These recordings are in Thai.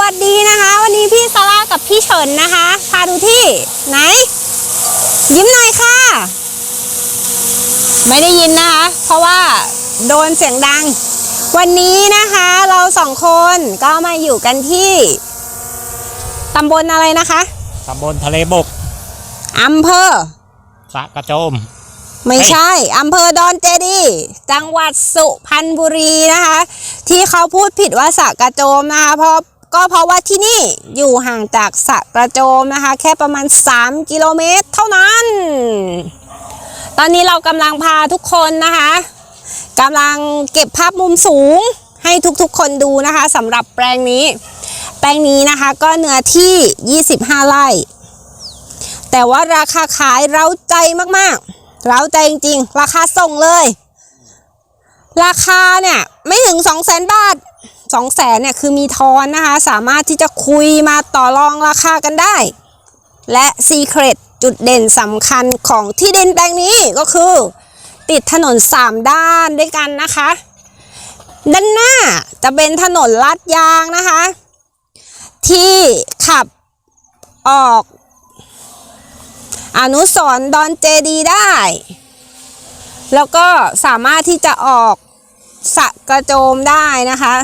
วัสดีนะคะ วันนี้พี่ซาร่ากับพี่เฉินนะคะ พาดูที่ไหน ยิ้มหน่อยค่ะ ไม่ได้ยินนะคะ เพราะว่าโดนเสียงดัง วันนี้นะคะเราสองคนก็มาอยู่กันที่ตำบลอะไรนะคะตำบลทะเลบกอำเภอสระกระโจม ไม่ใช่อำเภอดอนเจดีย์จังหวัดสุพรรณบุรีนะคะ ที่เขาพูดผิดว่าสระกระโจมนะคะเพราะ ก็เพราะว่าที่นี่อยู่ห่างจากสะกระโจมนะคะ แค่ประมาณ 3 กิโลเมตรเท่านั้น ตอนนี้เรากำลังพาทุกคนนะคะกำลังเก็บภาพมุมสูงให้ทุกๆคนดูนะคะสำหรับแปลงนี้ แปลงนี้นะคะก็เนื้อที่ 25 ไร่ แต่ว่าราคาขายเราใจมากๆ เราใจจริงๆ ราคาส่งเลย ราคาเนี่ย ไม่ถึง 2 0 0 0 0 0 บาท 2 0 0 0 0 0เนี่ยคือมีทอนนะคะ สามารถที่จะคุยมาต่อรองราคากันได้ และซีเครตจุดเด่นสำคัญของที่ดินแปลงนี้ก็คือ ติดถนน 3 ด้านด้วยกันนะคะ ด้านหน้าจะเป็นถนนลาดยางนะคะ ที่ขับออกอนุสรดอนเจดีได้ แล้วก็สามารถที่จะออกสะกระโจมได้นะคะ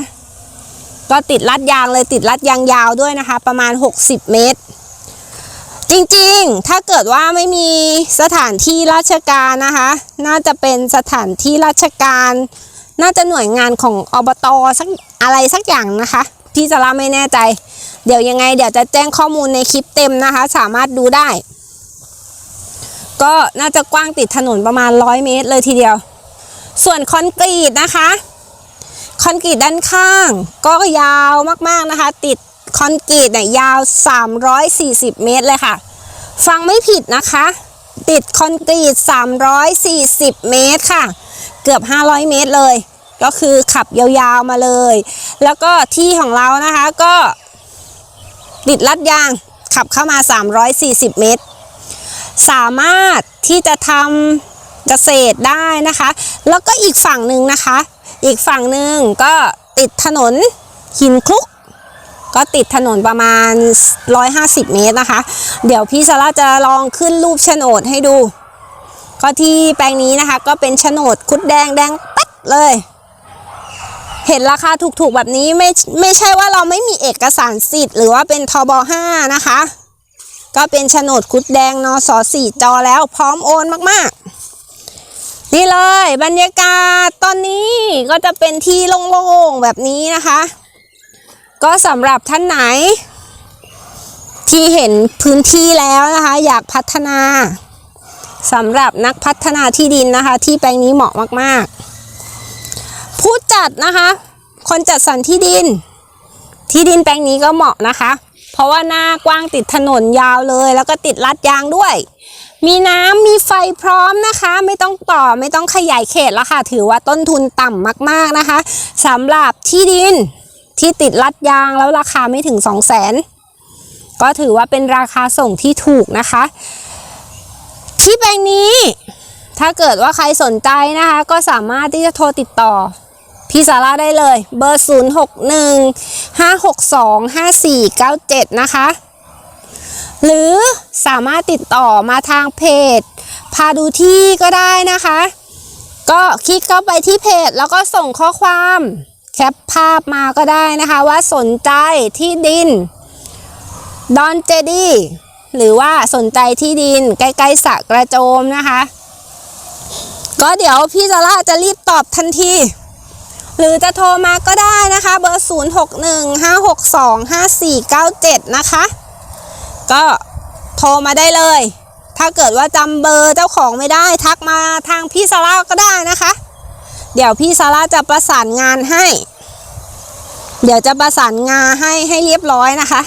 ก็ติดลัดยางเลยติดลัดยางยาวด้วยนะคะ ประมาณ 60 เมตร จริงๆ ถ้าเกิดว่าไม่มีสถานที่ราชการนะคะ น่าจะเป็นสถานที่ราชการ น่าจะหน่วยงานของอบตสักอะไรสักอย่างนะคะพี่จะละไม่แน่ใจ เดี๋ยวยังไง เดี๋ยวจะแจ้งข้อมูลในคลิปเต็มนะคะ สามารถดูได้ ก็น่าจะกว้างติดถนนประมาณ 100 เมตรเลยทีเดียว ส่วนคอนกรีตนะคะ คอนกรีตด้านข้าง ก็ยาวมากๆนะคะ ติดคอนกรีตเนี่ยยาว 340 เมตรเลยค่ะ ฟังไม่ผิดนะคะ ติดคอนกรีต 340 เมตรค่ะ เกือบ 500 เมตรเลย ก็คือขับยาวๆมาเลย แล้วก็ที่ของเรานะคะก็ ติดลัดยางขับเข้ามา 340 เมตร สามารถที่จะทำเกษตรได้นะคะ แล้วก็อีกฝั่งหนึ่งนะคะ อีกฝั่งหนึ่งก็ติดถนนหินคลุก ก็ติดถนนประมาณ 150 เมตรนะคะ เดี๋ยวพี่ซาร่าจะลองขึ้นรูปโฉนดให้ดู ก็ที่แปลงนี้นะคะ ก็เป็นโฉนดคุดแดงแดงปั๊ดเลย เห็นราคาถูกๆแบบนี้ไม่ไม่ใช่ว่าเราไม่มีเอกสารสิทธิ์หรือว่าเป็นทบ5นะคะ ก็เป็นโฉนดคุดแดงนอสอสี่จอแล้วพร้อมโอนมากๆ นี่เลยบรรยากาศตอนนี้ก็จะเป็นที่โล่งๆแบบนี้นะคะ ก็สำหรับท่านไหน ที่เห็นพื้นที่แล้วนะคะ อยากพัฒนาสำหรับนักพัฒนาที่ดินนะคะ ที่แปลงนี้เหมาะมากๆ ผู้จัดนะคะ คนจัดสรรที่ดิน ที่ดินแปลงนี้ก็เหมาะนะคะ เพราะว่าหน้ากว้างติดถนนยาวเลย แล้วก็ติดลัดยางด้วย มีน้ำมีไฟพร้อมนะคะ ไม่ต้องต่อไม่ต้องขยายเขตแล้วค่ะ ถือว่าต้นทุนต่ำมากๆนะคะสำหรับที่ดินที่ติดลัดยางแล้วราคาไม่ถึง 2 0 0 0 0 0ก็ถือว่าเป็นราคาส่งที่ถูกนะคะ ที่แปลงนี้ ถ้าเกิดว่าใครสนใจนะคะ ก็สามารถที่จะโทรติดต่อพี่ซาร่าได้เลย เบอร์ 0 6 1 5 6 2 5 4 9 7 นะคะ หรือสามารถติดต่อมาทางเพจ พาดูที่ก็ได้นะคะ ก็คลิกเข้าไปที่เพจแล้วก็ส่งข้อความแคปภาพมาก็ได้นะคะว่าสนใจที่ดินดอนเจดีหรือว่าสนใจที่ดินใกล้ๆสระกระโจมนะคะ ก็เดี๋ยวพี่ซาร่าจะรีบตอบทันที หรือจะโทรมาก็ได้นะคะ เบอร์ 0 6 1 5 6 2 5 4 9 7 นะคะ ก็โทรมาได้เลย ถ้าเกิดว่าจำเบอร์เจ้าของไม่ได้ ทักมาทางพี่ซาร่าก็ได้นะคะ เดี๋ยวพี่ซาร่าจะประสานงานให้ เดี๋ยวจะประสานงานให้ให้เรียบร้อยนะคะ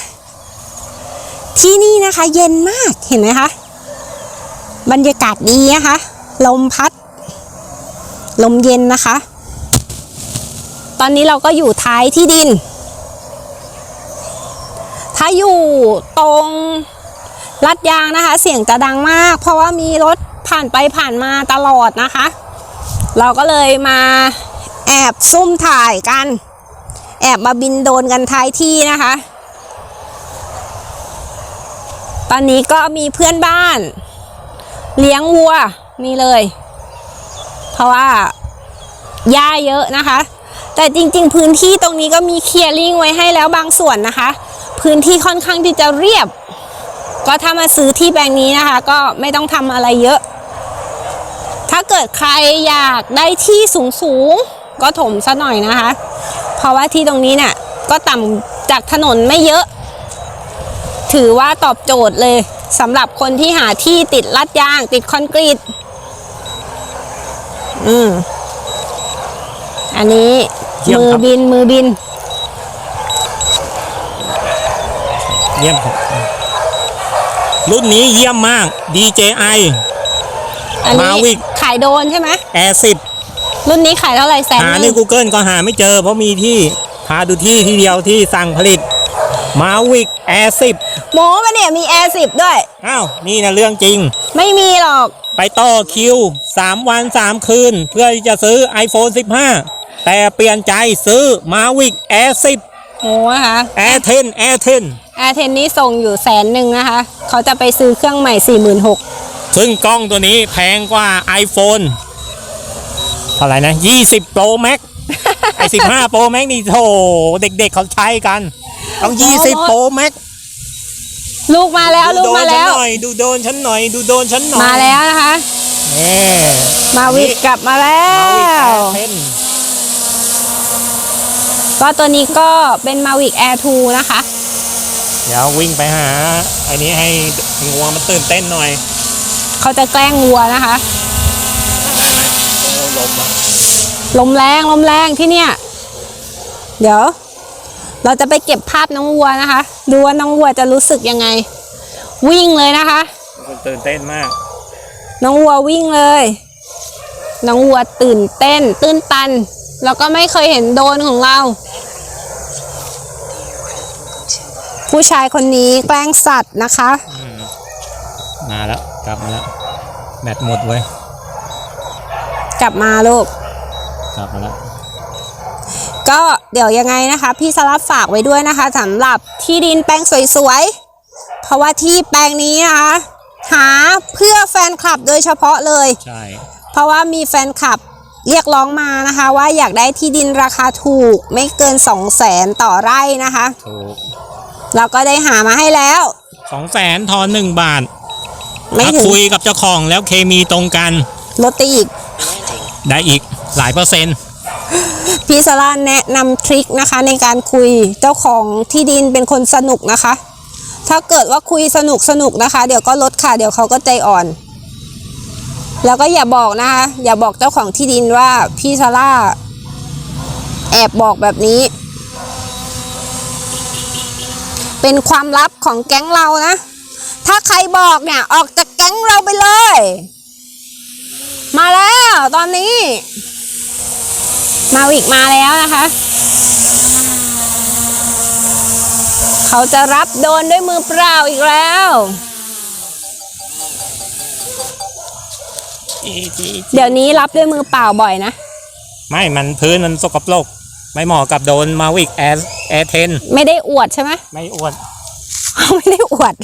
ที่นี่นะคะเย็นมากเห็นไหมคะ บรรยากาศดีนะคะ ลมพัด ลมเย็นนะคะ ตอนนี้เราก็อยู่ท้ายที่ดิน อยู่ตรงลัดยางนะคะ เสียงจะดังมาก เพราะว่ามีรถผ่านไปผ่านมาตลอดนะคะ เราก็เลยมาแอบซุ่มถ่ายกัน แอบมาบินโดนกันท้ายที่นะคะ ตอนนี้ก็มีเพื่อนบ้าน เลี้ยงวัวนี่เลย เพราะว่าหญ้าเยอะนะคะ แต่จริงๆ พื้นที่ตรงนี้ก็มีเคลียร์ลิงไว้ให้แล้วบางส่วนนะคะ พื้นที่ค่อนข้างที่จะเรียบ ก็ถ้ามาซื้อที่แปลงนี้นะคะ ก็ไม่ต้องทำอะไรเยอะ ถ้าเกิดใครอยากได้ที่สูงๆก็ถมซะหน่อยนะคะ เพราะว่าที่ตรงนี้เนี่ยก็ต่ำจากถนนไม่เยอะ ถือว่าตอบโจทย์เลยสำหรับคนที่หาที่ติดลัดยาง ติดคอนกรีต อืม อันนี้เยี่ยมมือครับบินมือบิน เยี่ยมครับ รุ่นนี้เยี่ยมมาก DJI อันนี้ Mavic ขายโดนใช่ไหม Air รุ่นนี้ขายเท่าไหร่แส10นหาหในนึ่ง Google ก็หาไม่เจอ เพราะมีที่หาดูที่ที่เดียวที่สั่งผลิต Mavic Air 10โม้ปะเนี่ยมีแอร์สิบด้วย อ้าว นี่นะเรื่องจริง ไม่มีหรอก ไปต่อคิว 3 วัน 3 คืน เพื่อที่จะซื้อ iPhone 15 แต่เปลี่ยนใจซื้อ Mavic Air 10 โม้นะคะ Air 10 Air 10แอร์เทนนี่ส่งอยู่แสนหนึ่งนะคะ เขาจะไปซื้อเครื่องใหม่สี่หมื่นหกซึ่งกล้องตัวนี้แพงกว่า iPhone เท่าไหร่นะ 20 Pro Max ไอ้15 Pro Max นี่โถเด็กๆเขาใช้กัน ต้อง 20 Pro Max ลูกมาแล้วลูดูกโดมานฉัแล้นวหน่อย ดูโดนฉันหน่อย ดูโดนฉันหน่อยมาแล้วนะคะ แน่มาวิกกลับมาแล้มาวิกว Air ก็ตัวนี้ก็เป็น Mavic Air 2 นะคะ10เดี๋ยววิ่งไปหาไอ้นี้ให้งัวมันตื่นเต้นหน่อย เขาจะแกล้งวัวนะคะโอ้ลมอะลมแรงลมแรงที่เนี่ย เดี๋ยว เราจะไปเก็บภาพน้องวัวนะคะ ดูว่าน้องวัวจะรู้สึกยังไง วิ่งเลยนะคะมันตื่นเต้นมาก น้องวัววิ่งเลย น้องวัวตื่นเต้น ตื้นตัน แล้วก็ไม่เคยเห็นโดรนของเรา ผู้ชายคนนี้แกล้งสัตว์นะคะ มาแล้ว กลับมาแล้ว แบตหมดเว้ย กลับมาลูก กลับมาแล้ว ก็เดี๋ยวยังไงนะคะ พี่สลับฝากไว้ด้วยนะคะสำหรับที่ดินแปลงสวยๆ เพราะว่าที่แปลงนี้นะคะ หาเพื่อแฟนคลับโดยเฉพาะเลย ใช่ เพราะว่ามีแฟนคลับเรียกร้องมานะคะว่าอยากได้ที่ดินราคาถูกไม่เกิน 2 0 0แสนต่อไร่นะคะ ถูก เราก็ได้หามาให้แล้ว สองแสนทอนหนึ่งบาทไม่ถ้าถึงคุยกับเจ้าของแล้วเคมีตรงกัน ลดไปอีก ได้อีกหลายเปอร์เซ็นต์ พี่สลาแนะนำทริคนะคะในการคุยเจ้าของที่ดินเป็นคนสนุกนะคะ ถ้าเกิดว่าคุยสนุกสนุกนะคะ เดี๋ยวก็ลดค่ะ เดี๋ยวเขาก็ใจอ่อน แล้วก็อย่าบอกนะคะ อย่าบอกเจ้าของที่ดินว่าพี่ซาร่าแอบบอกแบบนี้ เป็นความลับของแก๊งเรานะ ถ้าใครบอกเนี่ยออกจากแก๊งเราไปเลย มาแล้วตอนนี้ มาวิกมาแล้วนะคะ เขาจะรับโดนด้วยมือเปล่าอีกแล้วเดี๋ยวนี้รับด้วยมือเปล่าบ่อยนะ ไม่ มันพื้นมันสกปรก ไม่เหมาะกับโดนมาวิกแอร์แอร์เทนไม่ได้อวดใช่ไหมไม่อวด ไม่ได้อวด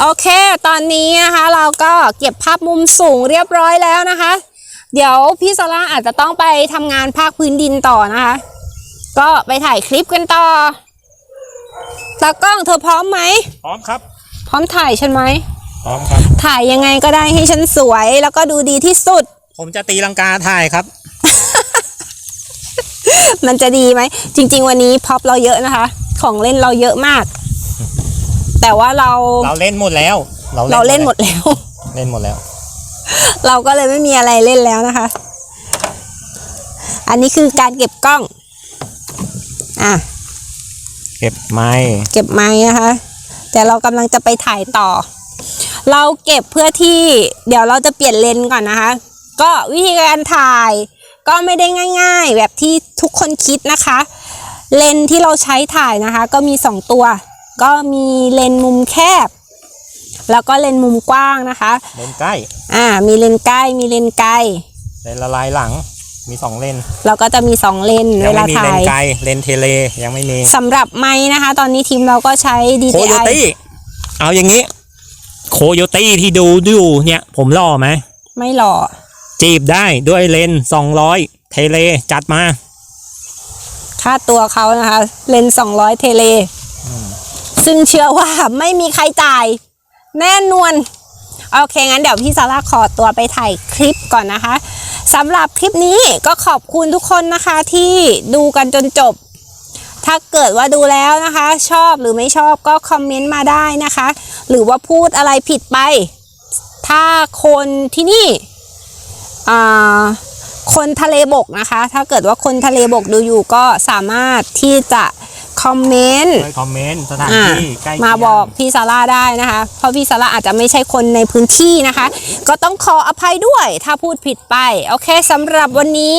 โอเค ตอนนี้นะคะ เราก็เก็บภาพมุมสูงเรียบร้อยแล้วนะคะ เดี๋ยวพี่ซาร่าอาจจะต้องไปทำงานภาคพื้นดินต่อนะคะ ก็ไปถ่ายคลิปกันต่อตากล้องเธอพร้อมไหม พร้อมครับ พร้อมถ่ายฉันไหม พร้อมครับ ถ่ายยังไงก็ได้ให้ฉันสวยแล้วก็ดูดีที่สุด ผมจะตีลังกาถ่ายครับ มันจะดีไหม จริง ๆ วันนี้พ็อปเราเยอะนะคะ ของเล่นเราเยอะมาก แต่ว่าเราเราเล่นหมดแล้ว เราเล่นหมดแล้ว เล่นหมดแล้ว เราก็เลยไม่มีอะไรเล่นแล้วนะคะ อันนี้คือการเก็บกล้อง อะ เก็บไม้ เก็บไม้นะคะ แต่เรากำลังจะไปถ่ายต่อ เราเก็บเพื่อที่ เดี๋ยวเราจะเปลี่ยนเลนส์ก่อนนะคะ ก็วิธีการถ่าย ก็ไม่ได้ง่าย ๆ แบบที่ทุกคนคิดนะคะ เลนส์ที่เราใช้ถ่ายนะคะ ก็มีสองตัว ก็มีเลนส์มุมแคบ แล้วก็เลนส์มุมกว้างนะคะ เล่นใกล้ อ่า มีเลนส์ใกล้ มีเลนส์ไกล เล่นละลายหลัง มีสองเลน เราก็จะมี 2 เลนยัเวไม่ลามีถ่าเลนยไกล เลนเทเล ยังไม่มีสำหรับไม้นะคะ ตอนนี้ทีมเราก็ใช้โคโย DJI ตี้เอาอย่างนี้ โคโยตี้ที่ดูดูเนี่ย ผมล่อไหม ไม่หล่อ จีบได้ด้วยเลนสองร้อยเทเลจัดมา ค่าตัวเขานะคะ เลนส์200เทเล ซึ่งเชื่อว่าไม่มีใครจ่าย แน่นวน โอเค งั้นเดี๋ยวพี่ซาร่าขอตัวไปถ่ายคลิปก่อนนะคะสำหรับคลิปนี้ก็ขอบคุณทุกคนนะคะที่ดูกันจนจบ ถ้าเกิดว่าดูแล้วนะคะ ชอบหรือไม่ชอบก็คอมเมนต์มาได้นะคะ หรือว่าพูดอะไรผิดไป ถ้าคนที่นี่อ่า คนทะเลบกนะคะ ถ้าเกิดว่าคนทะเลบกดูอยู่ก็สามารถที่จะคอมเมนต์ช่วยคอมเมนต์สถานอ่าที่ใกล้เคียงมาบอกพี่ซาร่าได้นะคะ เพราะพี่ซาร่าอาจจะไม่ใช่คนในพื้นที่นะคะ ก็ต้องขออภัยด้วยถ้าพูดผิดไป โอเคสำหรับวันนี้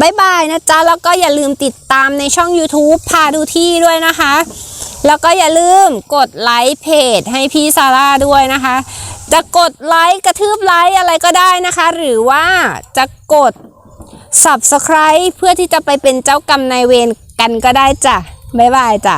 บายบายนะจ๊ะ แล้วก็อย่าลืมติดตามในช่อง YouTube พาดูที่ด้วยนะคะ แล้วก็อย่าลืมกดไลค์เพจให้พี่ซาร่าด้วยนะคะ จะกดไลค์กระทืบไลค์อะไรก็ได้นะคะ หรือว่าจะกด subscribe เพื่อที่จะไปเป็นเจ้ากรรมนายเวรกันก็ได้จ้ะ บ๊ายบายจ้ะ